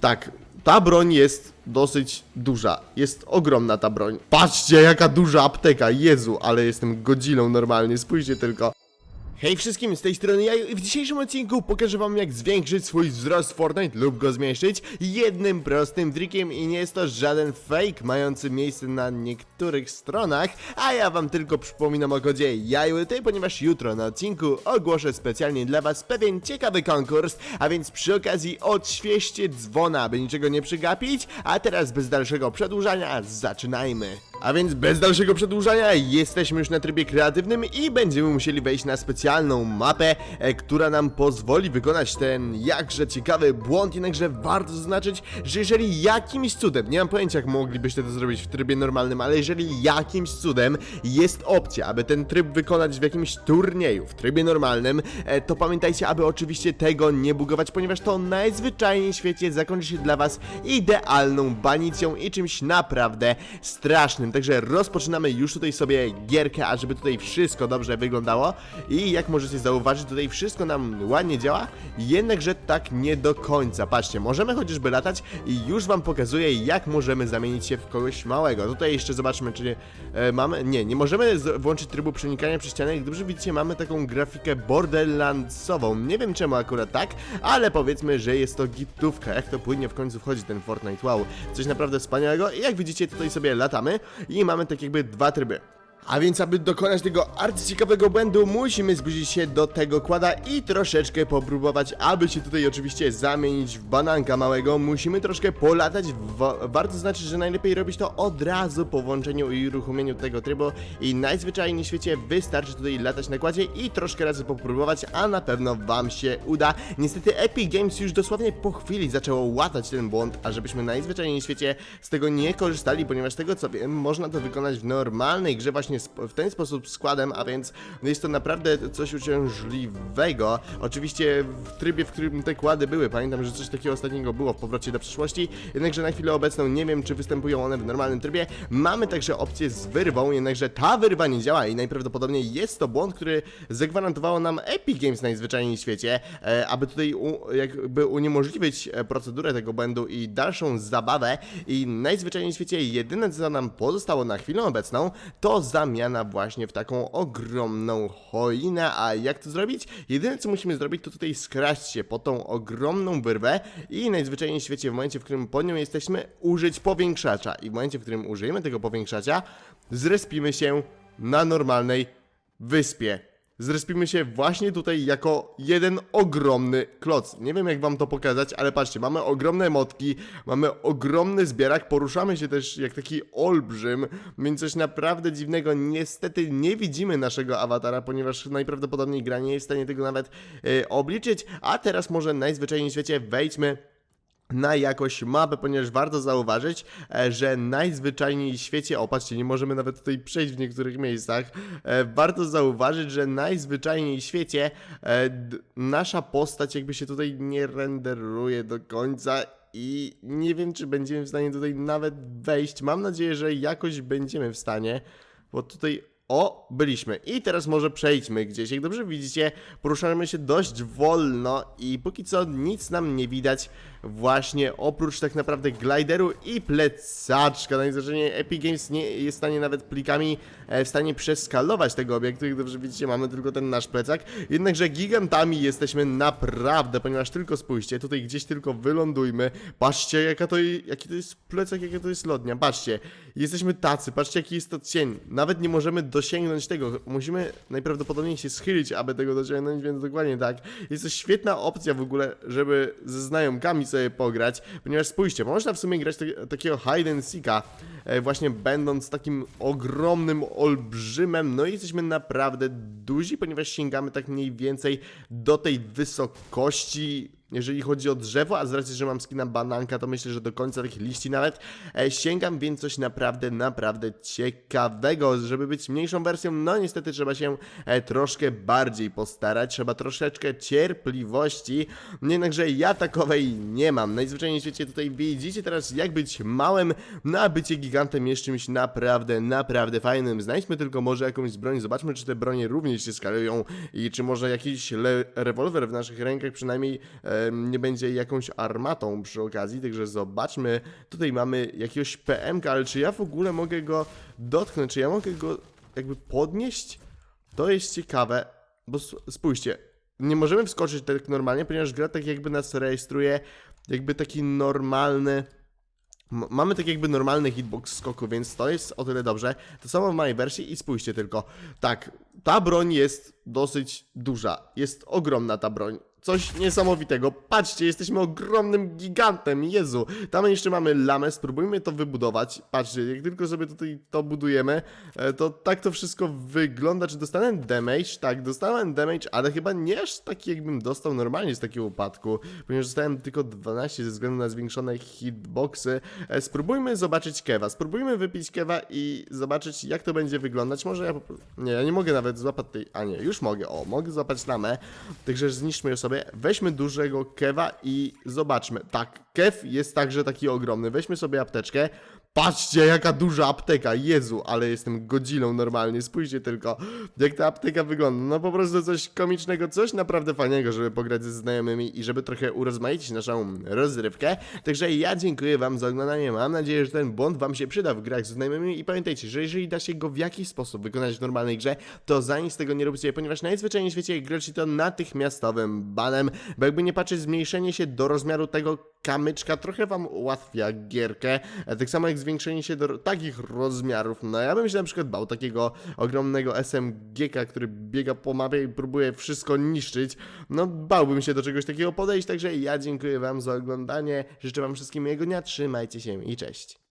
Tak, ta broń jest dosyć duża. Jest ogromna ta broń. Patrzcie, jaka duża apteka. Jezu, ale jestem godzilą normalnie. Spójrzcie tylko. Hej wszystkim, z tej strony Jaju i w dzisiejszym odcinku pokażę wam jak zwiększyć swój wzrost Fortnite lub go zmniejszyć jednym prostym trikiem i nie jest to żaden fake mający miejsce na niektórych stronach, a ja wam tylko przypominam o kodzie JajuLty, ponieważ jutro na odcinku ogłoszę specjalnie dla was pewien ciekawy konkurs, a więc przy okazji odświeżcie dzwona, aby niczego nie przegapić, a teraz bez dalszego przedłużania zaczynajmy. A więc bez dalszego przedłużania jesteśmy już na trybie kreatywnym i będziemy musieli wejść na specjalną mapę, e, która nam pozwoli wykonać ten jakże ciekawy błąd, jednakże warto zaznaczyć, że jeżeli jakimś cudem, nie mam pojęcia jak moglibyście to zrobić w trybie normalnym, ale jeżeli jakimś cudem jest opcja, aby ten tryb wykonać w jakimś turnieju w trybie normalnym, e, to pamiętajcie, aby oczywiście tego nie bugować, ponieważ to najzwyczajniej w świecie zakończy się dla was idealną banicją i czymś naprawdę strasznym. Także rozpoczynamy już tutaj sobie gierkę, a żeby tutaj wszystko dobrze wyglądało i jak możecie zauważyć, tutaj wszystko nam ładnie działa, jednakże tak nie do końca. Patrzcie, możemy chociażby latać i już wam pokazuję, jak możemy zamienić się w kogoś małego. Tutaj jeszcze zobaczmy, czy e, mamy... Nie, nie możemy włączyć trybu przenikania przez ścianę. Jak dobrze widzicie, mamy taką grafikę borderlandsową. Nie wiem czemu akurat tak, ale powiedzmy, że jest to gitówka. Jak to płynnie w końcu wchodzi ten Fortnite, wow. Coś naprawdę wspaniałego. I jak widzicie, tutaj sobie latamy i mamy tak jakby dwa tryby. A więc, aby dokonać tego arcyciekawego błędu, musimy zbliżyć się do tego kłada i troszeczkę popróbować, aby się tutaj oczywiście zamienić w bananka małego. Musimy troszkę polatać. Wa- warto znaczyć, że najlepiej robić to od razu po włączeniu i uruchomieniu tego trybu. I najzwyczajniej w świecie wystarczy tutaj latać na kładzie i troszkę razy popróbować, a na pewno wam się uda. Niestety Epic Games już dosłownie po chwili zaczęło łatać ten błąd, a żebyśmy najzwyczajniej w świecie z tego nie korzystali, ponieważ tego co wiem, można to wykonać w normalnej grze właśnie sp- w ten sposób składem, a więc jest to naprawdę coś uciążliwego. Oczywiście w trybie, w którym te kłady były, pamiętam, że coś takiego ostatniego było w powrocie do przeszłości, jednakże na chwilę obecną nie wiem, czy występują one w normalnym trybie. Mamy także opcję z wyrwą, jednakże ta wyrwa nie działa i najprawdopodobniej jest to błąd, który zagwarantowało nam Epic Games najzwyczajniej w świecie, e, aby tutaj u, jakby uniemożliwić e, procedurę tego błędu i dalszą zabawę i najzwyczajniej w świecie jedyne co nam pozostało na chwilę obecną to zamiana właśnie w taką ogromną choinę, a jak to zrobić? Jedyne co musimy zrobić to tutaj skraść się po tą ogromną wyrwę i najzwyczajniej w świecie w momencie, w którym pod nią jesteśmy użyć powiększacza i w momencie, w którym użyjemy tego powiększacza zrespimy się na normalnej wyspie. Zrespimy się właśnie tutaj jako jeden ogromny kloc. Nie wiem jak wam to pokazać, ale patrzcie, mamy ogromne motki, mamy ogromny zbierak, poruszamy się też jak taki olbrzym, więc coś naprawdę dziwnego. Niestety nie widzimy naszego awatara, ponieważ najprawdopodobniej gra nie jest w stanie tego nawet e, obliczyć, a teraz może najzwyczajniej w świecie wejdźmy na jakąś mapę, ponieważ warto zauważyć, e, że najzwyczajniej w świecie, o patrzcie, nie możemy nawet tutaj przejść w niektórych miejscach, e, warto zauważyć, że najzwyczajniej w świecie e, nasza postać jakby się tutaj nie renderuje do końca i nie wiem, czy będziemy w stanie tutaj nawet wejść. Mam nadzieję, że jakoś będziemy w stanie, bo tutaj o, byliśmy. I teraz może przejdźmy gdzieś. Jak dobrze widzicie, poruszamy się dość wolno i póki co nic nam nie widać właśnie oprócz tak naprawdę glideru i plecaczka. Najzwyczajniej Epic Games nie jest w stanie nawet plikami e, w stanie przeskalować tego obiektu. Jak dobrze widzicie, mamy tylko ten nasz plecak. Jednakże gigantami jesteśmy naprawdę, ponieważ tylko spójrzcie, tutaj gdzieś tylko wylądujmy. Patrzcie, jaka to, jaki to jest plecak, jaka to jest lodnia. Patrzcie, jesteśmy tacy, patrzcie jaki jest to cień. Nawet nie możemy dosięgnąć tego. Musimy najprawdopodobniej się schylić, aby tego dosięgnąć, więc dokładnie tak. Jest to świetna opcja w ogóle, żeby ze znajomkami sobie pograć, ponieważ spójrzcie, można w sumie grać te, takiego hide and seeka, e, właśnie będąc takim ogromnym olbrzymem, no i jesteśmy naprawdę duzi, ponieważ sięgamy tak mniej więcej do tej wysokości jeżeli chodzi o drzewo, a z racji, że mam skina bananka, to myślę, że do końca tych liści nawet e, sięgam, więc coś naprawdę, naprawdę ciekawego. Żeby być mniejszą wersją, no niestety trzeba się e, troszkę bardziej postarać, trzeba troszeczkę cierpliwości, jednakże ja takowej nie mam. Najzwyczajniej w świecie tutaj widzicie teraz, jak być małym, no a bycie gigantem jest czymś naprawdę, naprawdę fajnym. Znajdźmy tylko może jakąś broń, zobaczmy, czy te bronie również się skalują i czy może jakiś rewolwer w naszych rękach przynajmniej e, nie będzie jakąś armatą przy okazji, także zobaczmy. Tutaj mamy jakiegoś PMK, ale czy ja w ogóle mogę go dotknąć, czy ja mogę go jakby podnieść? To jest ciekawe, bo spójrzcie, nie możemy wskoczyć tak normalnie, ponieważ gra tak jakby nas rejestruje jakby taki normalny... Mamy tak jakby normalny hitbox skoku, więc to jest o tyle dobrze. To samo w mojej wersji i spójrzcie tylko. Tak, ta broń jest dosyć duża. Jest ogromna ta broń. Coś niesamowitego. Patrzcie, jesteśmy ogromnym gigantem. Jezu. Tam jeszcze mamy lamę, spróbujmy to wybudować. Patrzcie, jak tylko sobie tutaj to budujemy, e, to tak to wszystko wygląda. Czy dostałem damage? Tak, dostałem damage, ale chyba nie aż taki jakbym dostał normalnie z takiego upadku, ponieważ dostałem tylko 12 ze względu na zwiększone hitboxy. E, Spróbujmy zobaczyć kewa. Spróbujmy wypić kewa i zobaczyć jak to będzie wyglądać. Może ja po. Nie, ja nie mogę nawet złapać tej... A nie, już mogę. O, mogę złapać lamę. Także zniszczmy ją sobie. Weźmy dużego kewa i zobaczmy. Tak, kew jest także taki ogromny. Weźmy sobie apteczkę. Patrzcie, jaka duża apteka, Jezu, ale jestem godzilą normalnie, spójrzcie tylko, jak ta apteka wygląda, no po prostu coś komicznego, coś naprawdę fajnego, żeby pograć ze znajomymi i żeby trochę urozmaicić naszą rozrywkę, także ja dziękuję wam za oglądanie, mam nadzieję, że ten błąd wam się przyda w grach ze znajomymi. I pamiętajcie, że jeżeli da się go w jakiś sposób wykonać w normalnej grze, to za nic tego nie róbcie, ponieważ najzwyczajniej w świecie grozi to natychmiastowym banem, bo jakby nie patrzeć, zmniejszenie się do rozmiaru tego kamyczka trochę wam ułatwia gierkę, e, tak samo jak zwiększenie się do takich rozmiarów. No ja bym się na przykład bał takiego ogromnego SMG-ka, który biega po mapie i próbuje wszystko niszczyć. No bałbym się do czegoś takiego podejść, także ja dziękuję wam za oglądanie, życzę wam wszystkim miłego dnia, trzymajcie się i cześć.